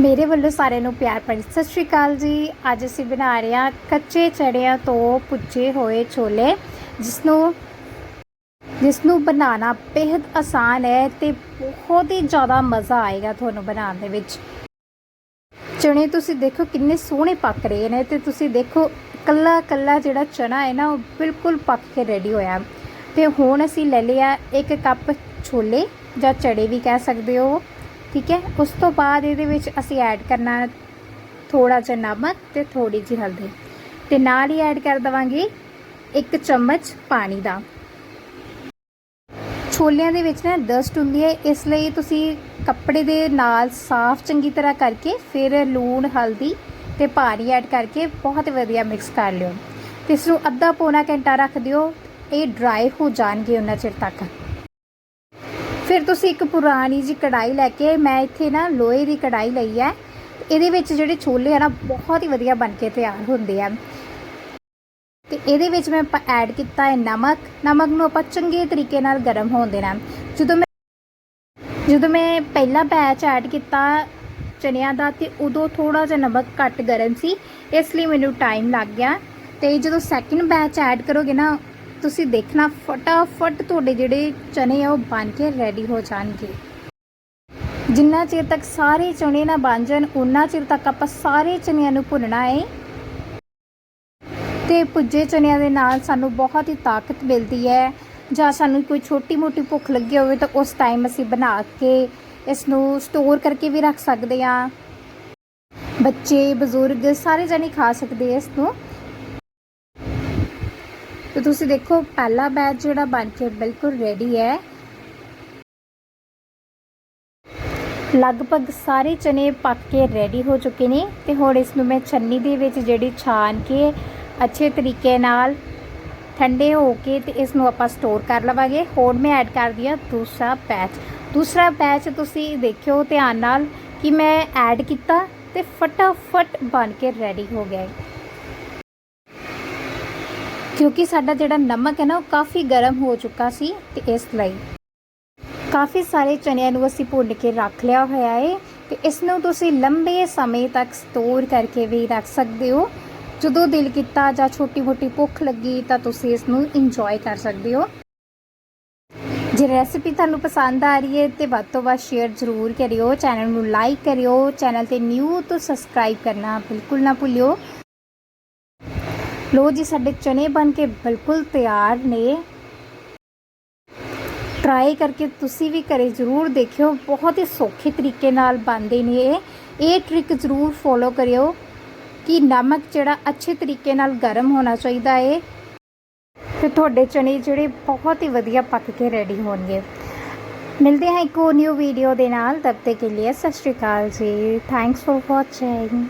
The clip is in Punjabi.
ਮੇਰੇ ਵੱਲੋਂ ਸਾਰਿਆਂ ਨੂੰ ਪਿਆਰ ਭਰੀ ਸਤਿ ਸ਼੍ਰੀ ਅਕਾਲ ਜੀ। ਅੱਜ ਅਸੀਂ ਬਣਾ ਰਹੇ ਹਾਂ ਕੱਚੇ ਚੜਿਆਂ ਤੋਂ ਪੁੱਜੇ ਹੋਏ ਛੋਲੇ ਜਿਸ ਨੂੰ ਜਿਸ ਨੂੰ ਬਣਾਉਣਾ ਬੇहद ਆਸਾਨ ਹੈ ਤੇ ਬਹੁਤ ਹੀ ਜ਼ਿਆਦਾ ਮਜ਼ਾ ਆਏਗਾ ਤੁਹਾਨੂੰ ਬਣਾਉਣ ਦੇ ਵਿੱਚ। ਚਣੇ ਤੁਸੀਂ ਦੇਖੋ ਕਿੰਨੇ ਸੋਹਣੇ ਪੱਕ ਰਹੇ ਨੇ ਤੇ ਤੁਸੀਂ ਦੇਖੋ ਕੱਲਾ ਕੱਲਾ ਜਿਹੜਾ ਚਣਾ ਹੈ ਨਾ, ਉਹ ਬਿਲਕੁਲ ਪੱਕ ਕੇ ਰੈਡੀ ਹੋਇਆ। ਤੇ ਹੁਣ ਅਸੀਂ ਲੈ ਲਿਆ ਇੱਕ ਕੱਪ ਛੋਲੇ, ਜਾਂ ਚੜੇ ਵੀ ਕਹਿ ਸਕਦੇ ਹੋ। ਠੀਕ ਹੈ? ਉਸ ਤੋਂ ਬਾਅਦ ਇਹਦੇ ਵਿੱਚ ਅਸੀਂ ਐਡ ਕਰਨਾ ਥੋੜਾ ਜਿਹਾ ਨਮਕ ਤੇ ਥੋੜੀ ਜਿਹੀ ਹਲਦੀ ਤੇ ਨਾਲ ਹੀ ਐਡ ਕਰ ਦਵਾਂਗੇ ਇੱਕ ਚਮਚ ਪਾਣੀ ਦਾ। ਛੋਲਿਆਂ ਦੇ ਵਿੱਚ ਨਾ ਡਸਟ ਹੁੰਦੀ ਹੈ, ਇਸ ਲਈ ਤੁਸੀਂ ਕੱਪੜੇ ਦੇ ਨਾਲ ਸਾਫ਼ ਚੰਗੀ ਤਰ੍ਹਾਂ ਕਰਕੇ ਫਿਰ ਲੂਣ, ਹਲਦੀ ਤੇ ਪਾਣੀ ਐਡ ਕਰਕੇ ਬਹੁਤ ਵਧੀਆ ਮਿਕਸ ਕਰ ਲਿਓ। ਤੇ ਇਸ ਨੂੰ ਅੱਧਾ ਪੌਣਾ ਘੰਟਾ ਰੱਖ ਦਿਓ, ਇਹ ਡਰਾਈ ਹੋ ਜਾਣਗੇ ਉਹਨਾਂ ਚਿਰ ਤੱਕ। ਫਿਰ ਤੁਸੀਂ ਇੱਕ ਪੁਰਾਣੀ ਜੀ ਕੜਾਈ ਲੈ ਕੇ, ਮੈਂ ਇੱਥੇ ਨਾ ਲੋਹੇ ਦੀ ਕੜਾਈ ਲਈ ਹੈ। ਇਹਦੇ ਵਿੱਚ ਜਿਹੜੇ ਛੋਲੇ ਆ ਨਾ, ਬਹੁਤ ਹੀ ਵਧੀਆ ਬਣ ਕੇ ਤਿਆਰ ਹੁੰਦੇ ਆ। ਤੇ ਇਹਦੇ ਵਿੱਚ ਮੈਂ ਐਡ ਕੀਤਾ ਹੈ ਨਮਕ। ਨਮਕ ਨੂੰ ਆਪਾਂ ਚੰਗੇ ਤਰੀਕੇ ਨਾਲ ਗਰਮ ਹੋਣ ਦੇਣਾ। ਜਦੋਂ ਮੈਂ ਜਦੋਂ ਮੈਂ ਪਹਿਲਾ ਬੈਚ ਐਡ ਕੀਤਾ ਚਨਿਆਂ ਦਾ, ਤੇ ਉਦੋਂ ਥੋੜਾ ਜਿਹਾ ਨਮਕ ਘੱਟ ਗਰਮ ਸੀ, ਇਸ ਲਈ ਮੈਨੂੰ ਟਾਈਮ ਲੱਗ ਗਿਆ। ਤੇ ਜਦੋਂ ਸੈਕਿੰਡ ਬੈਚ ਐਡ ਕਰੋਗੇ ਨਾ ਤੁਸੀਂ ਦੇਖਣਾ, ਫਟਾਫਟ ਤੁਹਾਡੇ ਜਿਹੜੇ ਚਨੇ ਆ, ਉਹ ਬਣ ਕੇ ਰੈਡੀ ਹੋ ਜਾਣਗੇ। ਜਿੰਨਾ ਚਿਰ ਤੱਕ ਸਾਰੇ ਚਨੇ ਨਾ ਬਣ ਜਾਣ ਉਨਾ ਚਿਰ ਤੱਕ ਆਪਾਂ ਸਾਰੇ ਚਨਿਆਂ ਨੂੰ ਭੁੰਨਣਾ ਹੈ ਤੇ ਭੁੱਜੇ ਚਨਿਆਂ ਦੇ ਨਾਲ ਸਾਨੂੰ ਬਹੁਤ ਹੀ ਤਾਕਤ ਮਿਲਦੀ ਹੈ। ਜਾਂ ਸਾਨੂੰ ਕੋਈ ਛੋਟੀ ਮੋਟੀ ਭੁੱਖ ਲੱਗੀ ਹੋਵੇ ਤਾਂ ਉਸ ਟਾਈਮ ਅਸੀਂ ਬਣਾ ਕੇ ਇਸ ਨੂੰ ਸਟੋਰ ਕਰਕੇ ਵੀ ਰੱਖ ਸਕਦੇ ਹਾਂ। ਬੱਚੇ, ਬਜ਼ੁਰਗ ਸਾਰੇ ਜਣੇ ਖਾ ਸਕਦੇ ਆ ਇਸ ਨੂੰ ਤੁਸੀਂ ਦੇਖੋ, ਪਹਿਲਾ ਬੈਚ ਜਿਹੜਾ ਬਣ ਕੇ ਬਿਲਕੁਲ ਰੈਡੀ ਹੈ। ਲਗਭਗ ਸਾਰੇ ਚਨੇ ਪੱਕ ਕੇ ਰੈਡੀ ਹੋ ਚੁੱਕੇ ਨੇ ਤੇ ਹੁਣ ਇਸ ਨੂੰ ਮੈਂ ਛੰਨੀ ਦੇ ਵਿੱਚ ਜਿਹੜੀ ਛਾਨ ਕੇ ਅੱਛੇ ਤਰੀਕੇ ਨਾਲ ਠੰਡੇ ਹੋ ਕੇ ਤੇ ਇਸ ਨੂੰ ਆਪਾਂ ਸਟੋਰ ਕਰ ਲਵਾਂਗੇ। ਹੋਰ ਮੈਂ ਐਡ ਕਰ ਦਿਆ ਦੂਸਰਾ ਬੈਚ ਦੂਸਰਾ ਬੈਚ ਤੁਸੀਂ ਦੇਖਿਓ ਧਿਆਨ ਨਾਲ ਕਿ ਮੈਂ ਐਡ ਕੀਤਾ ਤੇ ਫਟਾਫਟ ਬਣ ਕੇ ਰੈਡੀ ਹੋ ਗਿਆ ਹੈ। ਕਿਉਂਕਿ ਸਾਡਾ ਜਿਹੜਾ ਨਮਕ ਹੈ ਨਾ, ਉਹ ਕਾਫੀ ਗਰਮ ਹੋ ਚੁੱਕਾ ਸੀ ਤੇ ਇਸ ਲਈ ਕਾਫੀ ਸਾਰੇ ਚਨਿਆਂ ਨੂੰ ਅਸੀਂ ਭੁੰਨ ਕੇ ਰੱਖ ਲਿਆ ਹੋਇਆ ਹੈ ਤੇ ਇਸ ਨੂੰ ਤੁਸੀਂ ਲੰਬੇ ਸਮੇਂ ਤੱਕ ਸਟੋਰ ਕਰਕੇ ਵੀ ਰੱਖ ਸਕਦੇ ਹੋ। ਜਦੋਂ ਦਿਲ ਕੀਤਾ ਜਾਂ ਛੋਟੀ ਮੋਟੀ ਭੁੱਖ ਲੱਗੀ ਤਾਂ ਤੁਸੀਂ ਇਸ ਨੂੰ ਇੰਜੋਏ ਕਰ ਸਕਦੇ ਹੋ। ਜੇ ਰੈਸਿਪੀ ਤੁਹਾਨੂੰ ਪਸੰਦ ਆ ਰਹੀ ਹੈ ਤੇ ਵੱਧ ਤੋਂ ਵੱਧ ਸ਼ੇਅਰ ਜ਼ਰੂਰ ਕਰਿਓ ਚੈਨਲ ਨੂੰ ਲਾਈਕ ਕਰਿਓ ਚੈਨਲ ਤੇ ਨਿਊ ਤੋਂ ਸਬਸਕ੍ਰਾਈਬ ਕਰਨਾ ਬਿਲਕੁਲ ਨਾ ਭੁੱਲਿਓ। ਲੋ ਜੀ, ਸਾਡੇ ਚਨੇ ਬਣ ਕੇ ਬਿਲਕੁਲ ਤਿਆਰ ਨੇ। ਟਰਾਈ ਕਰਕੇ ਤੁਸੀਂ ਵੀ ਘਰੇ ਜ਼ਰੂਰ ਦੇਖਿਓ, ਬਹੁਤ ਹੀ ਸੌਖੇ ਤਰੀਕੇ ਨਾਲ ਬਣਦੇ ਨੇ ਇਹ। ਇਹ ਟ੍ਰਿਕ ਜ਼ਰੂਰ ਫੋਲੋ ਕਰਿਓ ਕਿ ਨਮਕ ਜਿਹੜਾ ਅੱਛੇ ਤਰੀਕੇ ਨਾਲ ਗਰਮ ਹੋਣਾ ਚਾਹੀਦਾ ਹੈ ਤੇ ਤੁਹਾਡੇ ਚਨੇ ਜਿਹੜੇ ਬਹੁਤ ਹੀ ਵਧੀਆ ਪੱਕ ਕੇ ਰੈਡੀ ਹੋਣਗੇ। ਮਿਲਦੇ ਹਾਂ ਇੱਕ ਹੋਰ ਨਿਊ ਵੀਡੀਓ ਦੇ ਨਾਲ, ਤਬ ਤੱਕ ਕੇ ਲਈ ਸਤਿ ਸ਼੍ਰੀ ਅਕਾਲ ਜੀ। Thanks for watching